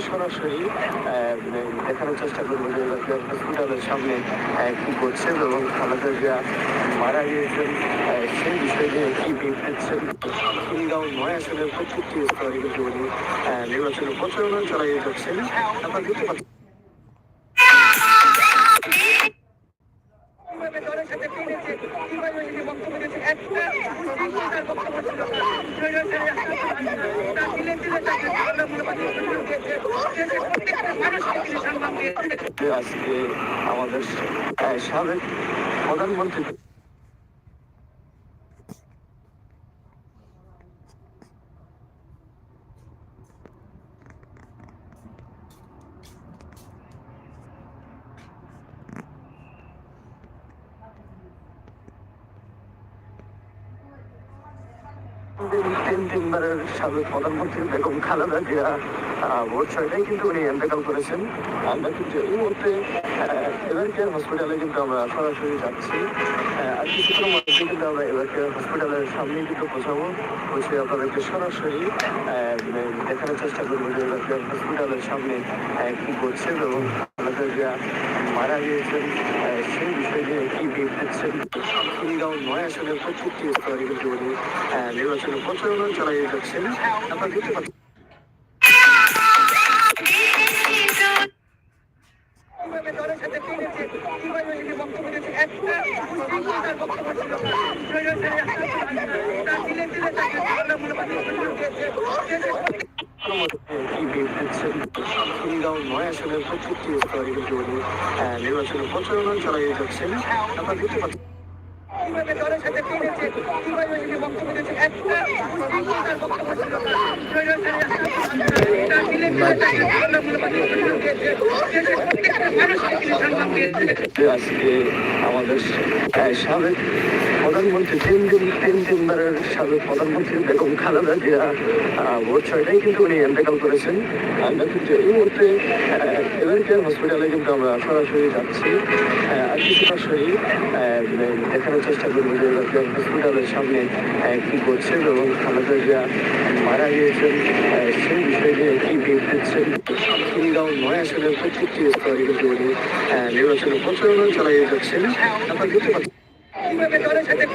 সরাসরি আহ, দেখানোর চেষ্টা করব যে হসপিটালের সামনে কি করছেন এবং খালেদা জিয়া মারা গিয়েছেন সেই বিষয়ে নিয়ে কি দিচ্ছেন? নয় আসনের প্রত্যেকটি স্তরে নির্বাচনের প্রচারণা চালিয়ে যাচ্ছেন। আপনারা দেখতে পাচ্ছেন প্রধানমন্ত্রী তিন তিনবারের সাবেক প্রধানমন্ত্রী বেগম খালেদা জিয়া ভোট ছয়টাই কিন্তু উনি এন্তেকাল করেছেন। আমরা কিন্তু এই মুহূর্তে কিন্তু আমরা সরাসরি সরাসরি দেখানোর চেষ্টা করব যে হসপিটালের সামনে কি করছেন এবং খালেদা জিয়া মারা গিয়েছেন সেই বিষয়ে নিয়ে কি বিপ নয় আসনের প্রত্যেকটি স্তরে কিন্তু উনি আহ, নির্বাচনের প্রচারণা চালিয়ে যাচ্ছেন। আপনারা দেখতে পাচ্ছেন নির্বাচনের প্রচারণা চালিয়ে যাচ্ছেন আপনারা দেখতে পাচ্ছেন কীভাবে দলের সাথে কীভাবে বক্তব্য দিয়েছে একটা এই মুহূর্তে এভার হসপিটালে কিন্তু আমরা সরাসরি যাচ্ছি আর কিছু সরাসরি দেখানোর চেষ্টা করব যে হসপিটালের সামনে কি করছেন এবং খালেদা জিয়া মারা গিয়েছেন সেই বিষয়ে কি দিচ্ছেন নয় আসনের কিন্তু উনি নির্বাচনের প্রচারণা চালিয়ে যাচ্ছেন আপনারা বুঝতে পাচ্ছেন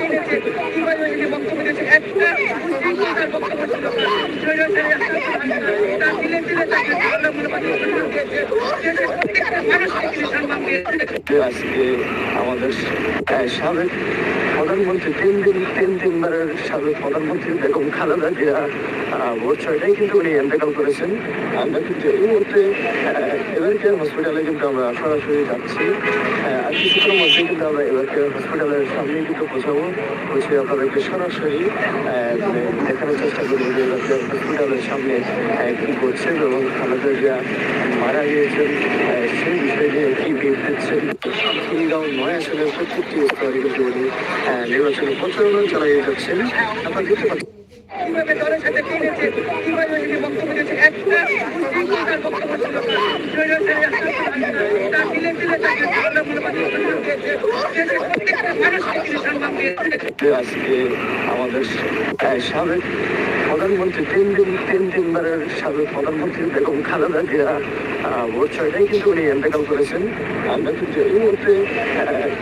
আজকে আমাদের সাবেক প্রধানমন্ত্রী, তিন দিন, তিন তিনবারের সাবেক প্রধানমন্ত্রী বেগম খালেদা জিয়া ভোট কিন্তু উনি এন্তেকাল করেছেন। আমরা কিন্তু এই মুহূর্তে এভার কেয়ার হসপিটালে কিন্তু আমরা সরাসরি যাচ্ছি। আর কিছুক্ষণের মধ্যে কিন্তু আমরা এভার কেয়ার হসপিটালের সামনে কিন্তু পৌঁছাবো। পৌঁছে আপনাদেরকে সরাসরি দেখানোর চেষ্টা করব যে হসপিটালের সামনে কি করছেন এবং খালেদা জিয়া মারা গিয়েছেন সেই বিষয়ে নিয়ে কি বিপ দিচ্ছেন খিলগাঁও নয় আসনের প্রত্যেকটি স্তরে কিন্তু উনি আহ, নির্বাচনের প্রচারণা চালিয়ে যাচ্ছেন। কীভাবে দলের সাথে পেরেছে কীভাবে বক্তব্য দিয়েছে একটা বক্তব্য আজকে আমাদের সাবেক প্রধানমন্ত্রী, তিন দিন, তিন তিনবারের সাবেক প্রধানমন্ত্রী বেগম খালেদা জিয়া ভোট ছয়টাই কিন্তু উনি এন্তেকাল করেছেন। আমরা কিন্তু এই মুহূর্তে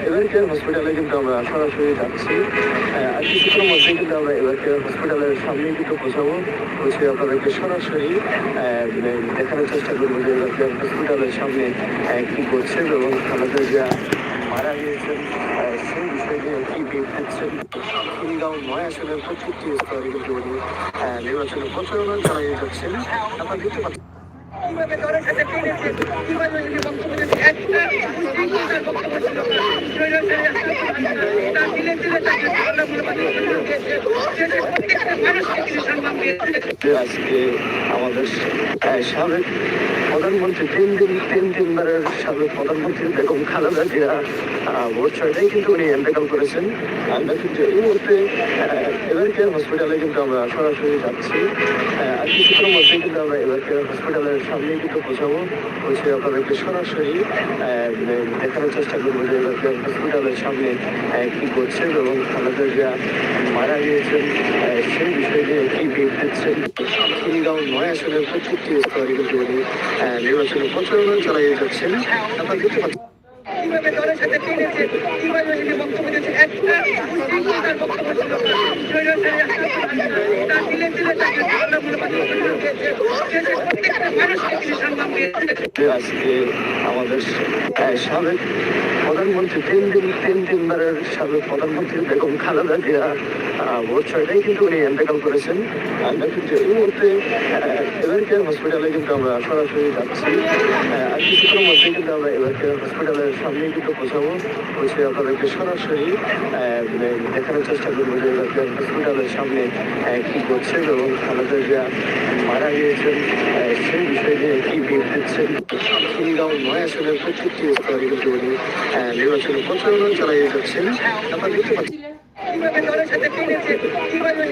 এভার কেয়ার হসপিটালে কিন্তু আমরা সরাসরি যাচ্ছি। আর কিছুক্ষণের মধ্যে কিন্তু আমরা এভার কেয়ার হসপিটালের সামনে কিন্তু পৌঁছাবো। পৌঁছে আপনাদেরকে সরাসরি দেখানোর চেষ্টা করব যে এভার কেয়ার হসপিটালের সামনে কি করছেন এবং খালেদা যা মারা গিয়েছেন সেই বিষয়ে কি দিচ্ছেন খিলগাঁও নয় আসনের প্রত্যেকটি স্তরে কিন্তু উনি নির্বাচনের প্রচারণা চালিয়ে যাচ্ছেন কীভাবে পেরেছে কীভাবে তিনি বক্তব্য একটা তিনি আজকে আমাদের সাবেক প্রধানমন্ত্রী তিন দিন তিন তিনবারের সাবেক প্রধানমন্ত্রী বেগম খালেদা জিয়া ভোট কিন্তু উনি এন্তেকাল করেছেন। আমরা কিন্তু এই মুহূর্তে এভার কেয়ার হসপিটালে কিন্তু আমরা সরাসরি যাচ্ছি। আর কিছুক্ষণের মধ্যে কিন্তু আমরা এভার কেয়ার হসপিটালের সামনে কিন্তু পৌঁছাবো। পৌঁছে আপনাদেরকে সরাসরি দেখানোর চেষ্টা করব যে এভার কেয়ার হসপিটালের সামনে কি করছেন এবং খালেদা জিয়া মারা গিয়েছেন সেই বিষয়ে কি দিচ্ছেন খিলগাঁও নয় আসনের প্রত্যেকটি স্তরে কিন্তু উনি নির্বাচনী প্রচারণা চালিয়ে যাচ্ছেন আপনারা দেখতে পাচ্ছেন কীভাবে দলের সাথে মিলেছে কীভাবে তিনি বক্তব্য দিয়েছেন একটা তার বক্তব্য ছিল। তার দিলে দিলে তাকে দিয়েছে। দিয়েছে প্রধানমন্ত্রী তিন দিন, তিন কিন্তু উনি করেছেন। আমরা কিন্তু এই মুহূর্তে এভারকেয়ার হসপিটালে কিন্তু আমরা সরাসরি যাচ্ছি। আর কিছুক্ষণের কিন্তু আমরা এভারকেয়ার হসপিটালের সামনে কিন্তু পৌঁছাবো পৌঁছে আপনাদেরকে সরাসরি মানে দেখানোর চেষ্টা করব যে হসপিটালের সামনে কি করছে এবং খালেদা জিয়া মারা গিয়েছেন সেই বিষয়ে নিয়ে কি বিপ দিচ্ছেন। নয় আসনের প্রত্যেকটি স্তরে চালিয়ে যাচ্ছেন। আপনারা দেখতে পাচ্ছেন কীভাবে সাথে কীভাবে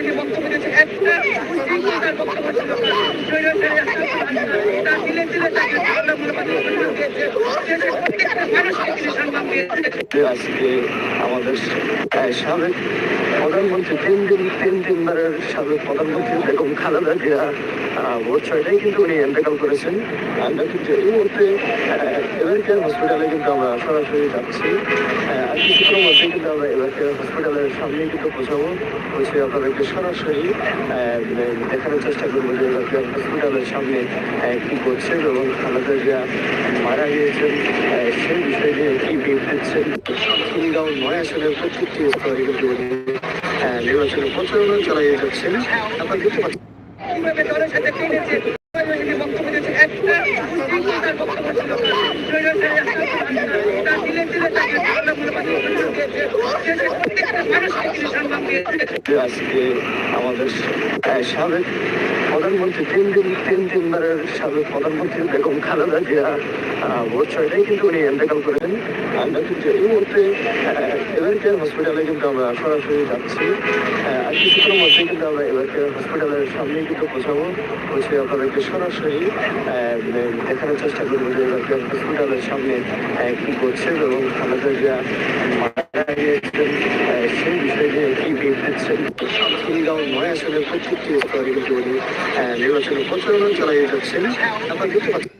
আজকে আমাদের সাবেক প্রধানমন্ত্রী সাবেক প্রধানমন্ত্রী বেগম খালেদা জিয়া কিন্তু উনি করেছেন। আমরা কিন্তু এই মুহূর্তে হসপিটালে কিন্তু আমরা সরাসরি যাচ্ছি। আর কিছুক্ষণের মধ্যে কিন্তু আমরা এভারকেয়ার হসপিটালের সামনে কিন্তু পৌঁছাবো। পৌঁছে আপনাদেরকে সরাসরি মানে দেখানোর চেষ্টা করব যে এভারকেয়ার হসপিটালের সামনে কি করছে এবং খালেদা জিয়া মারা গিয়েছেন সেই বিষয়ে নিয়ে কি বিপ দিচ্ছেন। খিলগাঁও নয় আসনের প্রত্যেকটি স্তরে কিন্তু উনি আহ, নির্বাচনী প্রচারণা চালিয়ে যাচ্ছেন। আপনারা দেখতে Thank you. আজকে আমাদের সাবেক প্রধানমন্ত্রী তিন দিন তিন তিনবারের সাবেক প্রধানমন্ত্রী বেগম খালেদা জিয়া ভোট কিন্তু উনি এন্তেকাল করেন আমরা কিন্তু এই মুহূর্তে এভারকেয়ার হসপিটালে কিন্তু আমরা সরাসরি যাচ্ছি আর কিছুক্ষণের মধ্যে কিন্তু আমরা এভারকেয়ার হসপিটালের সামনে কিন্তু পৌঁছাবো পৌঁছে আপনাদেরকে সরাসরি দেখানোর চেষ্টা করব যে এভারকেয়ার হসপিটালের সামনে কি করছে এবং খালেদা জিয়া সেই বিষয়ে নিয়ে কি বিপ দিচ্ছেন খিলগাঁও নয় আসনের প্রত্যেকটি স্তরে নির্বাচনী প্রচারণা চালিয়ে যাচ্ছেন আপনারা দেখতে পাচ্ছেন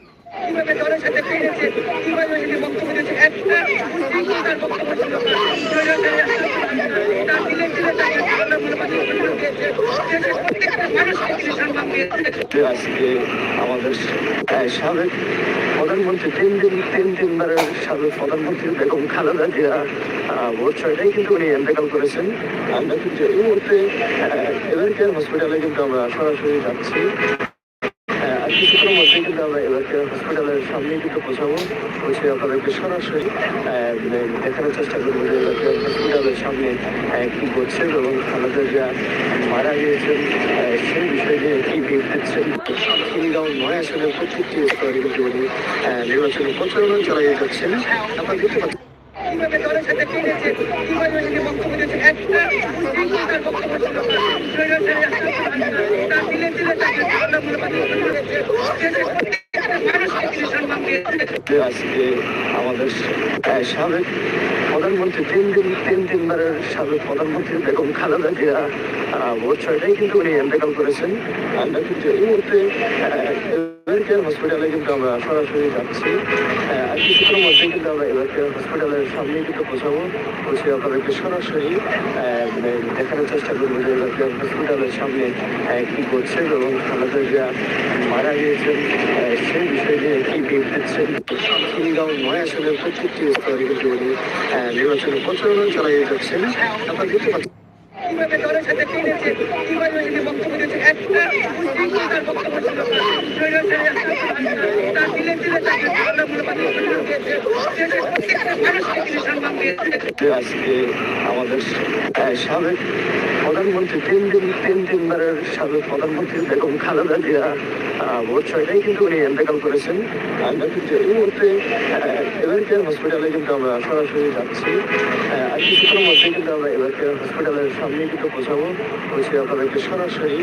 আমাদের সাবেক প্রধানমন্ত্রী তিন দিন তিন তিনবারের সাবেক প্রধানমন্ত্রী বেগম খালেদা জিয়া ভোট কিন্তু উনি এন্তেকাল করেছেন আমরা কিন্তু এই মুহূর্তে এভারকেয়ার হসপিটালে কিন্তু আমরা সরাসরি যাচ্ছি আর কিছুক্ষণের মধ্যে আমরা এভারকেয়ার হসপিটালের সামনে কিন্তু পৌঁছাবো পৌঁছে সরাসরি দেখানোর চেষ্টা করব যে হসপিটালের সামনে কি করছে এবং খালেদা জিয়া মারা গিয়েছেন সেই বিষয়ে নিয়ে কি আসনের প্রত্যেকটি স্তরে কিন্তু উনি প্রচারণা চালিয়ে যাচ্ছেন আপনারা দেখতে পাচ্ছেন কীভাবে দলের সাথে মিলেছে কীভাবে তিনি বক্তব্য দিয়েছেন একটা মুসলিম তার বক্তব্য ছিল স্বৈরাচারী একটা তার দিলে দিলে তাকে ধর্মমূলক বক্তব্য দিয়েছে দেশের প্রত্যেকটা মানুষকে তিনি সম্মান দিয়েছে যে আজকে আমাদের আহ, সাবেক প্রধানমন্ত্রী তিন দিন, তিন তিনবারের সাবেক প্রধানমন্ত্রী বেগম খালেদা জিয়া ভোট কিন্তু উনি এন্তেকাল করেছেন। আমরা কিন্তু এই মুহূর্তে হসপিটালে কিন্তু আমরা সরাসরি যাচ্ছি। কিছুক্ষণের আমরা এভারকেয়ার হসপিটালের সামনে কিন্তু পৌঁছাবো পৌঁছে আপনাদেরকে সরাসরি দেখানোর চেষ্টা করব যে এভারকেয়ার হসপিটালের সামনে কি করছে এবং খালেদা জিয়া মারা গিয়েছেন সেই বিষয়ে নিয়ে কি বিপ দিচ্ছেন খিলগাঁও নয় আসনের প্রত্যেকটি স্তরে কিন্তু উনি নির্বাচনী প্রচারণা চালিয়ে যাচ্ছেন আপনারা দেখতে পাচ্ছেন কীভাবে দলের সাথে কীভাবে বক্তব্য দিয়েছেন একটা আমাদের সাবেক প্রধানমন্ত্রী কেন্দ্রীয় দিন তিনবারের সাবেক প্রধানমন্ত্রী বেগম খালেদা জিয়া ভোট ছয়টাই কিন্তু উনি এন্তেকাল করেছেন। এই মুহূর্তে এভারকেয়ার হসপিটালে কিন্তু আমরা সরাসরি যাচ্ছি। আর কিছুক্ষণের মধ্যে কিন্তু আমরা এভারকেয়ার হসপিটালের সামনে কিন্তু পৌঁছাবো। পৌঁছে আপনাদেরকে সরাসরি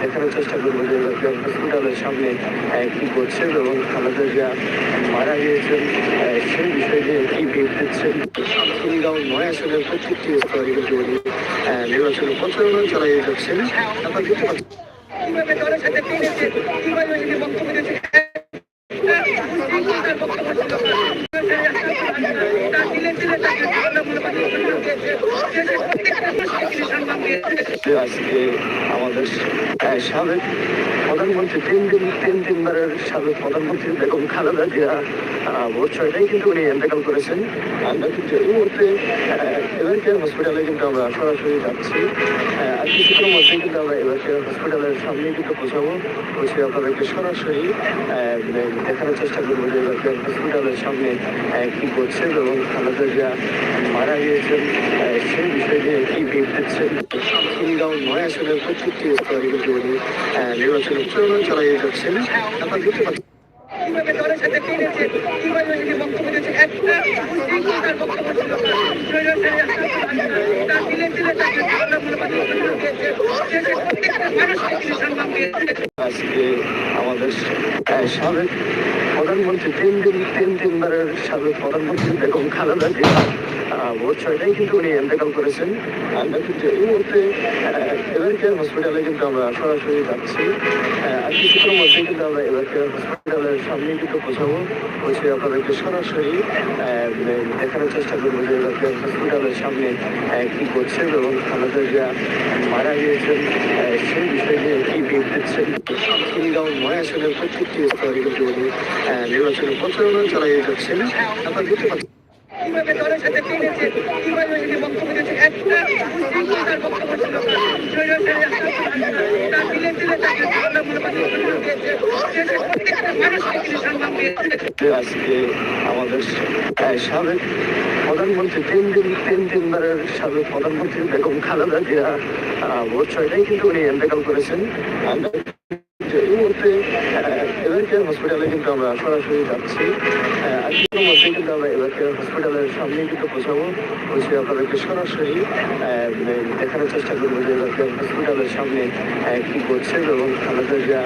দেখানোর চেষ্টা করব যে এভারকেয়ার হসপিটালের সামনে কি করছে এবং খালেদা জিয়া মারা গিয়েছেন। সেই বিষয়ে নিয়ে কি বিপ দিচ্ছেন খিলগাঁও নয় আসনের প্রত্যেকটি স্তরে কিন্তু উনি নির্বাচনী প্রচারণা চালিয়ে কীভাবে দলের সাথে মিলেছে কীভাবে বক্তব্য আহ, সাবেক প্রধানমন্ত্রী তিন দিন তিন তিনবারের সাবেক প্রধানমন্ত্রী বেগম খালেদা জিয়া ভোট ছয়টাই কিন্তু উনি ইন্তেকাল করেছেন। আমরা কিন্তু এই মুহূর্তে এবার কেয়ার হসপিটালে কিন্তু আমরা সরাসরি যাচ্ছি। আর কিছুক্ষণের মধ্যে কিন্তু আমরা এবার হসপিটালের সামনে কিন্তু পৌঁছাবো। পৌঁছে আপনাদেরকে সরাসরি দেখানোর চেষ্টা করব যে এবার কেয়ার হসপিটালের সামনে কি করছে এবং খালেদা জিয়া মারা গিয়েছেন সেই বিষয়ে কি বিপ দিচ্ছেন খিলগাঁও নয় আসনের প্রত্যেকটি স্তরে কিন্তু উনি আহ, নির্বাচনী প্রচারণা চালিয়ে যাচ্ছেন আপনারা দেখতে পাচ্ছেন কীভাবে দলের সাথে মিলেছে কীভাবে তিনি বক্তব্য একটা দিয়েছে সম্মান দিয়েছে আজকে আমাদের সাবেক প্রধানমন্ত্রী তিন দিন তিন তিনবারের সাবেক প্রধানমন্ত্রী বেগম খালেদা জিয়া আহ, ছয়টাই কিন্তু উনি ইন্তেকাল করেছেন। আমরা কিন্তু এই মুহূর্তে এবার কেয়ার হসপিটালে কিন্তু আমরা সরাসরি যাচ্ছি। আর কিছুক্ষণের মধ্যে কিন্তু আমরা এবার কেয়ার হসপিটালের সামনে কিন্তু পৌঁছাবো। পৌঁছে আপনাদেরকে সরাসরি দেখানোর চেষ্টা করব যে এবার কেয়ার হসপিটালের সামনে কি করছে এবং খালেদা জিয়া মারা গিয়েছেন সেই বিষয়ে নিয়ে কি বিপ দিচ্ছেন। খিলগাঁও নয় প্রত্যেকটি স্তরে কিন্তু উনি নির্বাচনী প্রচারণা চালিয়ে যাচ্ছেন। আপনারা দেখতে পাচ্ছেন কীভাবে দলের সাথে মিলেছে কীভাবে তিনি বক্তব্য দিয়েছেন একটা তার বক্তব্য ছিল। তাকে দিয়েছে। দিয়েছে। আজকে আমাদের সাবেক প্রধানমন্ত্রী, তিন দিন, তিন তিনবারের সাবেক প্রধানমন্ত্রী বেগম খালেদা জিয়া ভোট ছয়টাই কিন্তু উনি করেছেন। এই মুহূর্তে কেয়ার হসপিটালে কিন্তু আমরা সরাসরি যাচ্ছি। আহ, মধ্যে কিন্তু আমরা এবার হসপিটালের সামনে কিন্তু পৌঁছাবো। পৌঁছে আপনাদেরকে সরাসরি দেখানোর চেষ্টা করব যে এবার হসপিটালের সামনে কি করছে এবং খালেদা জিয়া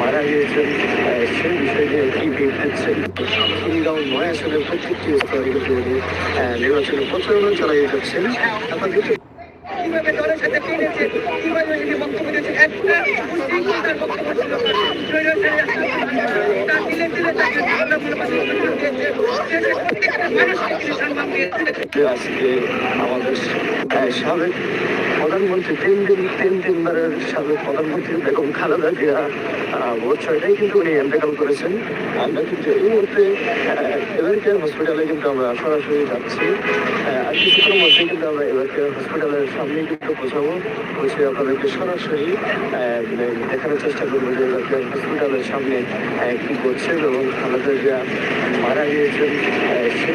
মারা গিয়েছেন সেই বিষয়ে নিয়ে কি বিপ দিচ্ছেন। খিলগাঁও নয় আসনের প্রত্যেকটি স্তরে কিন্তু উনি আহ, নির্বাচনী প্রচারণা চালিয়ে যাচ্ছেন। আপনারা দেখতে কীভাবে দলের সাথে মিলেছে কীভাবে তিনি বক্তব্য দিয়েছেন, একটা তার বক্তব্য ছিল তার। দিলে দিলে তাকে দিয়েছে করেছেন সরাসরি যাচ্ছি মধ্যে কিন্তু আমরা কেয়ার হসপিটালের সামনে কিন্তু পৌঁছাবো পৌঁছে আপনাদেরকে দেখানোর চেষ্টা করব যে কেয়ার হসপিটালের সামনে কি করছে এবং খালেদা জিয়া মারা গিয়েছেন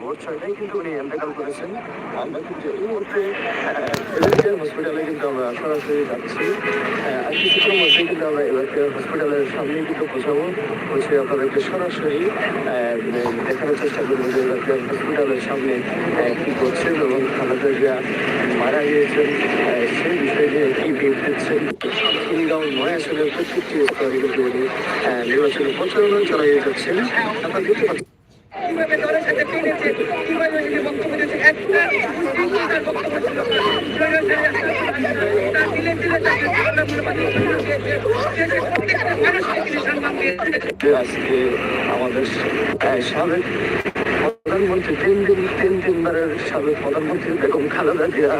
ভোট ছয়টাই কিন্তু উনি করেছেন। হসপিটালে কিন্তু আমরা সরাসরি যাচ্ছি। কিন্তু আমরা এবার হসপিটালের সামনে কিন্তু পৌঁছাবো। সরাসরি দেখানোর চেষ্টা হসপিটালের সামনে কি করছে এবং খালেদা জিয়া মারা গিয়েছেন সেই বিষয়ে নিয়ে কি বিপ দিচ্ছেন। খিলগাঁও নয় আসনের প্রত্যেকটি স্তরে কিন্তু উনি নির্বাচনী প্রচারণা চালিয়ে যাচ্ছেন কীভাবে দলের সাথে মিলেছে কীভাবে তিনি বক্তব্য দিয়েছেন একটা তার বক্তব্য ছিল তার দিলে দিলে তাকে আমরা মূল্যবান বক্তব্য দিয়েছে দেশের প্রত্যেকটা মানুষকে তিনি সম্মান দিয়েছে যে আজকে আমাদের সাবেক প্রধানমন্ত্রী তিন দিন তিন তিনবারের সাবেক প্রধানমন্ত্রী বেগম খালেদা জিয়া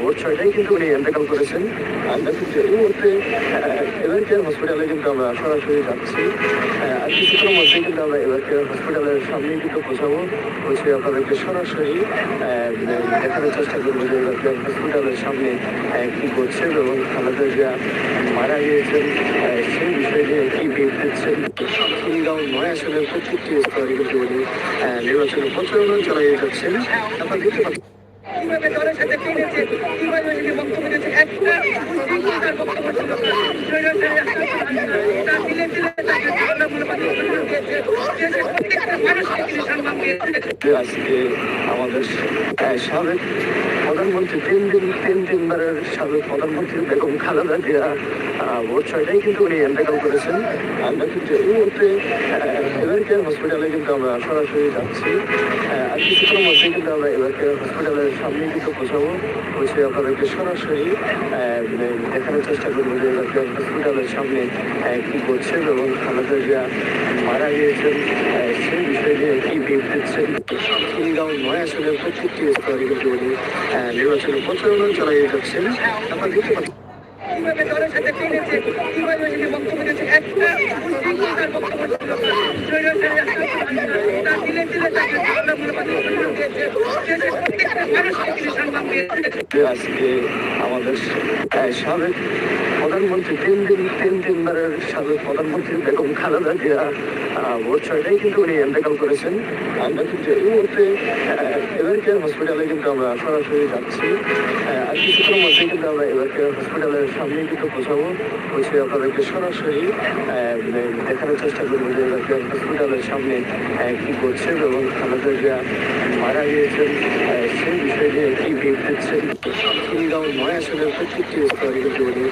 ভোট ছয়টাই কিন্তু উনি ইন্তেকাল করেছেন। এই মুহূর্তে এবার হসপিটালে কিন্তু আমরা সরাসরি যাচ্ছি। আর কিছুক্ষণের মধ্যে কিন্তু আমরা এবার হসপিটালের সামনে কিন্তু পৌঁছাবো। পৌঁছে আপনাদেরকে সরাসরি দেখানোর চেষ্টা করব যে এবার হসপিটালের সামনে কি করছে এবং খালেদা জিয়া মারা গিয়েছেন সেই বিষয়ে নিয়ে কি বিপ দিচ্ছেন নয় আসনের প্রত্যেকটি স্তরে কিন্তু উনি আহ, নির্বাচনী প্রচারণা চালিয়ে যাচ্ছেন আপনার বুঝতে পারছেন কীভাবে দলের সাথে কীভাবে বক্তব্য দিয়েছে একটা বক্তব্য আজকে আমাদের সাবেক প্রধানমন্ত্রী তিন দিন তিন তিনবারের সাবেক প্রধানমন্ত্রী বেগম খালেদা জিয়া কিন্তু উনি করেছেন। আমরা কিন্তু এই মুহূর্তে এভারকেয়ার হসপিটালে কিন্তু আমরা সরাসরি যাচ্ছি। আর কিছুক্ষণ মধ্যে কিন্তু আমরা এভারকেয়ার হসপিটালের সামনে কিন্তু পৌঁছাবো। পৌঁছে আপনাদেরকে সরাসরি দেখানোর চেষ্টা করব যে হসপিটালের সামনে কি করছেন এবং খালেদা জিয়া মারা গিয়েছেন সেই বিষয়ে নিয়ে কি বিপ দিচ্ছেন খিলগাঁও নয় আসনের প্রত্যেকটি স্তরে কিন্তু উনি আহ, নির্বাচনী প্রচারণা চালিয়ে যাচ্ছেন। কীভাবে দলের সাথে কিনেছে কীভাবে বক্তব্য দিয়েছে একটা বক্তব্য আজকে আমাদের সাবেক প্রধানমন্ত্রী তিন দিন, তিন তিনবারের সাবেক প্রধানমন্ত্রী বেগম খালেদা জিয়া ভোট কিন্তু উনি এন্তেকাল করেছেন। আমরা কিন্তু এই মুহূর্তে এভারকেয়ার হসপিটালে কিন্তু আমরা সরাসরি যাচ্ছি। আর কিছুক্ষণ মধ্যে কিন্তু আমরা এভারকেয়ার হসপিটালের সামনে কিন্তু পৌঁছাবো। পৌঁছে আপনাদেরকে সরাসরি দেখানোর চেষ্টা করব যে এভারকেয়ার হসপিটালের সামনে কি করছেন এবং খালেদা জিয়া মারা গিয়েছেন সেই বিষয়ে নিয়ে কি বিপ দিচ্ছেন খিলগাঁও নয় আসনের প্রত্যেকটি স্তরে কিন্তু উনি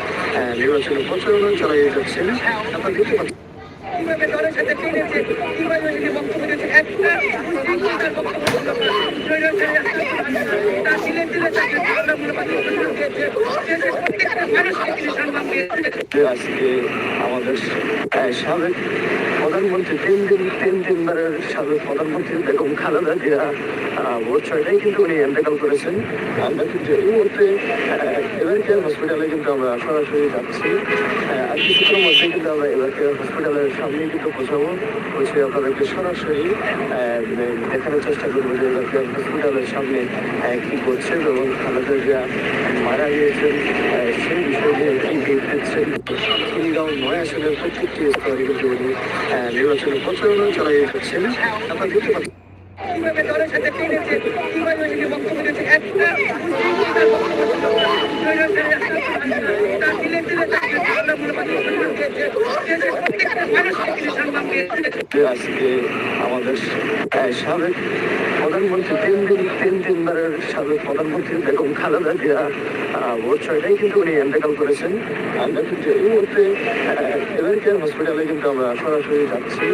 নির্বাচনী প্রচারণা চালিয়ে যাচ্ছেন আপনারা দেখতে পাচ্ছেন কীভাবে দলের যে আজকে আমাদের সাবেক প্রধানমন্ত্রী তিন দিন তিন তিনবারের সাবেক প্রধানমন্ত্রী বেগম খালেদা জিয়া আহ, ছয়টাই কিন্তু উনি এন্তেকাল করেছেন। আমরা কিন্তু এই মুহূর্তে এভারকেয়ার হসপিটালে কিন্তু আমরা সরাসরি যাচ্ছি। আর কিছুক্ষণ মধ্যে কিন্তু আমরা এভারকেয়ার হসপিটালের সামনে কিন্তু পৌঁছাবো। পৌঁছে আপনাদেরকে সরাসরি দেখানোর চেষ্টা করব যে এভারকেয়ার হসপিটালের সামনে কি করছেন এবং খালেদা জিয়া মারা গিয়েছেন সেই বিষয়ে কি খিলগাঁও নয় আসনের প্রত্যেকটি স্তরে কিন্তু উনি আহ, নির্বাচনী প্রচারণা চালিয়ে যাচ্ছেন আপনারা দেখতে পাচ্ছেন কীভাবে দলের সাথে পেরেছে কীভাবে তিনি বক্তব্য দিয়েছে একটা আজকে আমাদের সাবেক প্রধানমন্ত্রী তিন দিন তিন তিনবারের সাবেক প্রধানমন্ত্রী বেগম খালেদা জিয়া ছয়টাই কিন্তু উনি এন্তেকাল করেছেন। আমরা কিন্তু এই মুহূর্তে এভারকেয়ার হসপিটালে কিন্তু আমরা সরাসরি যাচ্ছি।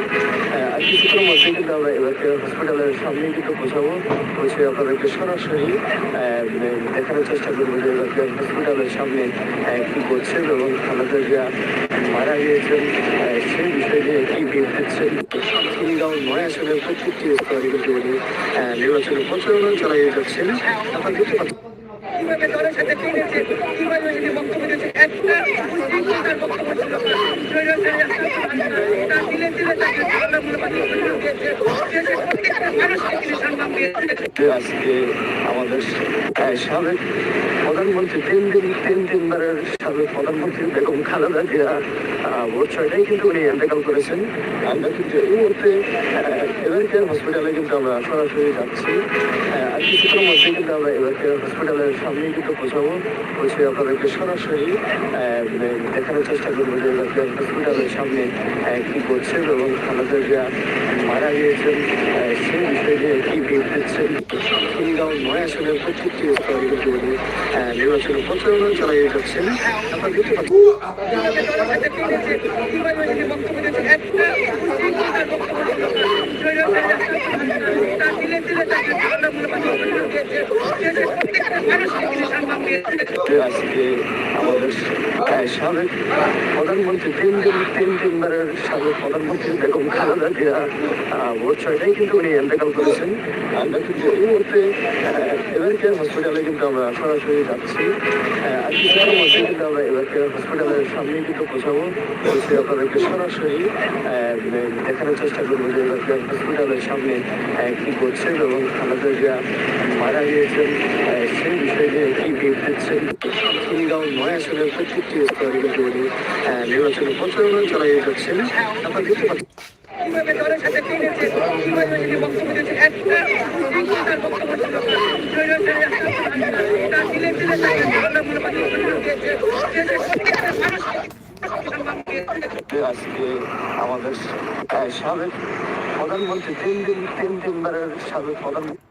আর কিছুক্ষণ মধ্যে কিন্তু আমরা এভারকেয়ার হসপিটালের সামনে কিন্তু পৌঁছাবো। পৌঁছে আপনাদেরকে সরাসরি দেখানোর চেষ্টা করব যে এভারকেয়ার হসপিটালের সামনে কি করছেন এবং খালেদা জিয়া মারা গিয়েছেন সেই বিষয়ে নিয়ে কি বিপ দিচ্ছেন খিলগাঁও নয় আসনের প্রত্যেকটি স্তরে কিন্তু উনি নির্বাচনী প্রচারণা চালিয়ে যাচ্ছেন আপনারা দেখতে পাচ্ছেন কীভাবে দলের সাথে কিনেছে কীভাবে তিনি বক্তব্য দিয়েছে একটা বক্তব্য ছিল আজকে আমাদের সাবেক প্রধানমন্ত্রী তিন দিন তিন তিনবারের সাবেক প্রধানমন্ত্রী বেগম খালেদা জিয়া ছয়টাই কিন্তু উনি এন্তেকাল করেছেন। আমরা কিন্তু এই মুহূর্তে এভারকেয়ার হসপিটালে কিন্তু আমরা সরাসরি যাচ্ছি। আর কিছুক্ষণ মধ্যে কিন্তু আমরা এভারকেয়ার হসপিটালের সামনে কিন্তু পৌঁছাবো। পৌঁছে আপনাদেরকে সরাসরি দেখানোর চেষ্টা করব যে এভারকেয়ার হসপিটালের সামনে কি করছেন এবং খালেদা জিয়া মারা গিয়েছেন সেই বিষয়ে কি বিপ দিচ্ছেন খিলগাঁও নয় তিনি ছিল তিনি যে আমাদের সাবেক প্রধানমন্ত্রী তিন দিন তিন তিনবারের সাবেক প্রধানমন্ত্রী বেগম খালেদা কিন্তু উনি এন্তেকাল করেছেন আমরা কিন্তু এই মুহূর্তে এভারকেয়ার হসপিটালে কিন্তু আমরা সরাসরি যাচ্ছি আর কিছুক্ষণ মধ্যে হসপিটালের সামনে কিন্তু পৌঁছাবো পৌঁছে আপনাদেরকে সরাসরি দেখানোর চেষ্টা করব যে এভারকেয়ার হসপিটালের সামনে কি করছেন এবং খালেদা জিয়া মারা গিয়েছেন সেই বিষয়ে কি বিপ খিলগাঁও নয় স্তরে কিন্তু উনি আহ, নির্বাচনী প্রচারণা চালিয়ে যাচ্ছেন আপনারা দেখতে পাচ্ছেন মনে আজকে আমাদের আমাদের সাবেক প্রধানমন্ত্রী তিন দিন তিন তিনবারের সাবেক প্রধানমন্ত্রী।